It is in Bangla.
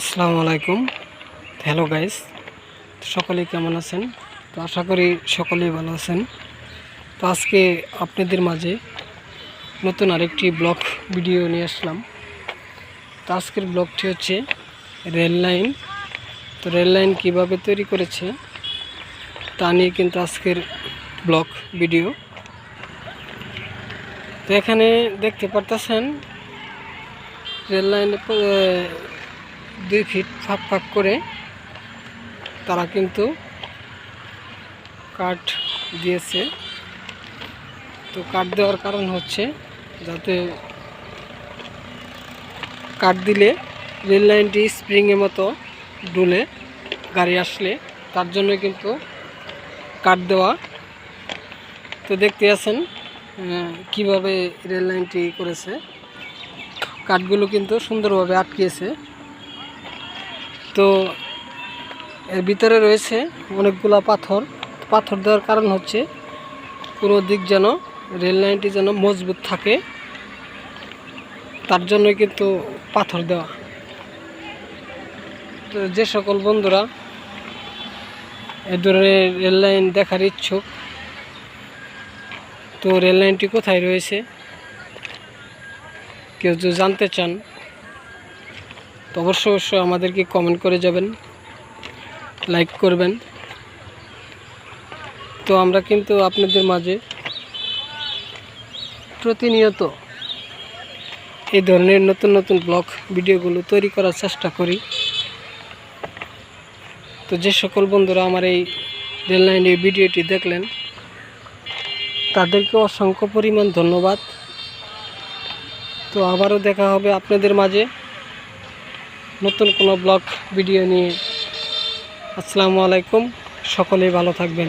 আসসালামু আলাইকুম। হ্যালো গাইস সকলে কেমন আছেন? তো আশা করি সকলেই ভালো আছেন। তো আজকে আপনাদের মাঝে নতুন আরেকটি ব্লগ ভিডিও নিয়ে আসলাম। তো আজকের ব্লগটি হচ্ছে রেল লাইন। তো রেল লাইন কীভাবে তৈরি করেছে, তা নিয়ে কিন্তু আজকের ব্লগ ভিডিও তো এখানে দেখতে পারতেছেন, রেল লাইনে দুই ফিট ফাঁক ফাঁক করে তারা কিন্তু কাঠ দিয়েছে। তো কাঠ দেওয়ার কারণ হচ্ছে যাতে কাঠ দিলে রেল লাইনটি স্প্রিংয়ের মতো ডুলে গাড়ি আসলে, তার জন্য কিন্তু কাঠ দেওয়া। তো দেখতে আছেন কীভাবে রেল লাইনটি করেছে। কাঠগুলো কিন্তু সুন্দরভাবে আটকিয়েছে। তো এর ভিতরে রয়েছে অনেকগুলা পাথর। পাথর দেওয়ার কারণ হচ্ছে কোনো দিক যেন রেল লাইনটি যেন মজবুত থাকে। তার জন্য কিন্তু পাথর দেওয়া। তো যে সকল বন্ধুরা এ ধরনের রেল লাইন দেখার ইচ্ছুক, তো রেল লাইনটি কোথায় রয়েছে? কেউ যদি জানতে চান তো অবশ্যই অবশ্যই আমাদেরকে কমেন্ট করে যাবেন লাইক করবেন। তো আমরা কিন্তু আপনাদের মাঝে প্রতিনিয়ত এই ধরনের নতুন নতুন ব্লগ ভিডিওগুলো তৈরি করার চেষ্টা করি। তো যে সকল বন্ধুরা আমার এই রেল লাইনের ভিডিওটি দেখলেন, তাদেরকে অসংখ্য পরিমাণ ধন্যবাদ। তো আবারও দেখা হবে আপনাদের মাঝে। নতুন কোনো ব্লগ ভিডিও নিয়ে। আসসালামু আলাইকুম সকলেই ভালো থাকবেন।